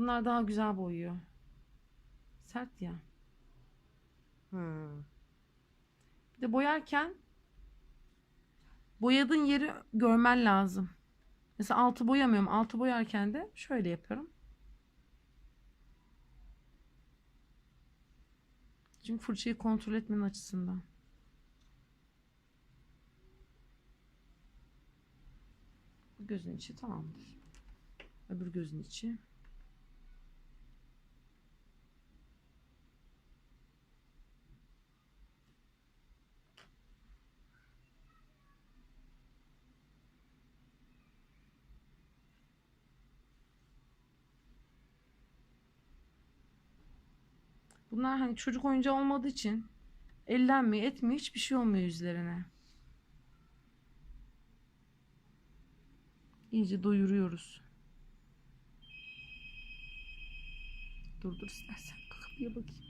Bunlar daha güzel boyuyor. Sert ya. Hmm. Bir de boyarken boyadığın yeri görmen lazım. Mesela altı boyamıyorum. Altı boyarken de şöyle yapıyorum. Çünkü fırçayı kontrol etmenin açısından. Gözün içi tamamdır. Öbür gözün içi. Bunlar hani çocuk oyuncağı olmadığı için ellenmiyor, etmiyor, hiçbir şey olmuyor yüzlerine. İyice doyuruyoruz. Dur dur istersen kapıya bakayım.